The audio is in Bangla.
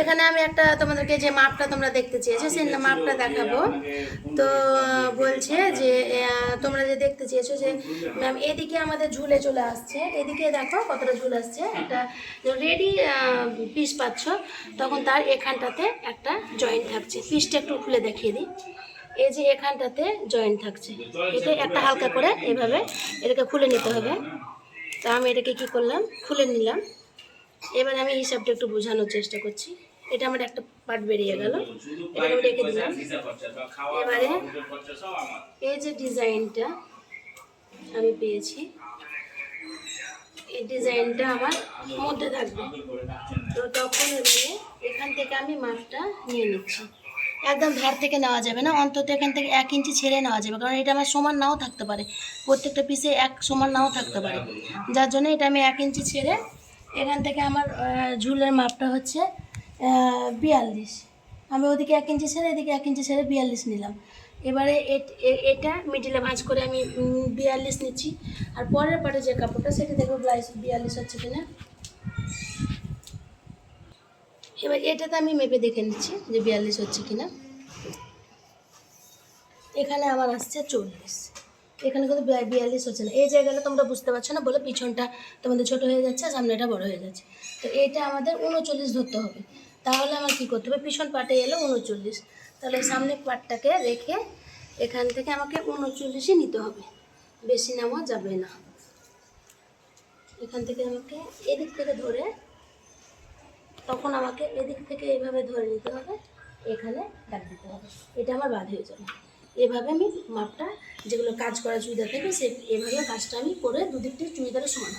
এখানে আমি একটা তোমাদেরকে যে মাপটা তোমরা দেখতে চেয়েছো, সেই মাপটা দেখাবো। তো, বলছে যে তোমরা যে দেখতে চেয়েছো যে, ম্যাম, এদিকে আমাদের ঝুলে চলে আসছে। এদিকে দেখো কতটা ঝুল আসছে। একটা রেডি পিস পাচ্ছ। তখন তার এখানটাতে একটা জয়েন্ট থাকছে। পিসটা একটু খুলে দেখিয়ে দিই। এই যে এখানটাতে জয়েন্ট থাকছে। এটা একটা হালকা করে এভাবে এটাকে খুলে নিতে হবে। তা আমি এটাকে কি করলাম? খুলে নিলাম। এবার আমি হিসাবটা একটু বোঝানোর চেষ্টা করছি। এটা আমার একটা পার্ট বেরিয়ে গেল। এটা আমি রেখে দিলাম। এবারে এই যে ডিজাইনটা আমি পেয়েছি, এই ডিজাইনটা আমার মধ্যে থাকবে। তো তখন এবারে এখান থেকে আমি মাপটা নিয়ে নিচ্ছি। একদম ধার থেকে নেওয়া যাবে না, অন্তত এখান থেকে এক ইঞ্চি ছেড়ে নেওয়া যাবে, কারণ এটা আমার সমান নাও থাকতে পারে। প্রত্যেকটা পিসে এক সমান নাও থাকতে পারে। যার জন্য এটা আমি এক ইঞ্চি ছেড়ে এখান থেকে আমার ঝুলের মাপটা হচ্ছে বিয়াল্লিশ। আমি ওদিকে এক ইঞ্চি ছেড়ে এদিকে এক ইঞ্চি ছেড়ে বিয়াল্লিশ নিলাম। এবারে এটা মিডিলে ভাঁজ করে আমি বিয়াল্লিশ নিচ্ছি। আর পরের পাটে যে কাপড়টা, সেটা দেখব ব্লাউজ বিয়াল্লিশ হচ্ছে কিনা। এবার এটাতে আমি মেপে দেখে নিচ্ছি যে বিয়াল্লিশ হচ্ছে কিনা। এখানে আমার আসছে চল্লিশ। এখানে কিন্তু বিয়া- বিয়াল্লিশ হচ্ছে না। এই জায়গাটা তোমরা বুঝতে পারছ না, বলে পিছনটা তোমাদের ছোট হয়ে যাচ্ছে, সামনেটা বড় হয়ে যাচ্ছে। তো এটা আমাদের উনচল্লিশ ধরতে হবে। তাহলে আমার কী করতে হবে? পিছন পাটে এলো উনচল্লিশ। তাহলে সামনের পাটটাকে রেখে এখান থেকে আমাকে উনচল্লিশই নিতে হবে। বেশি নেওয়া যাবে না। এখান থেকে আমাকে এদিক থেকে ধরে, তখন আমাকে এদিক থেকে এইভাবে ধরে নিতে হবে। এখানে দাগ দিতে হবে। এটা আমার বাদ হয়ে যাবে। এভাবে আমি মাপটা যেগুলো কাজ করা চুড়িদার থাকে সে এভাবে কাজটা আমি করে দুদিকটা চুড়িদারের সমান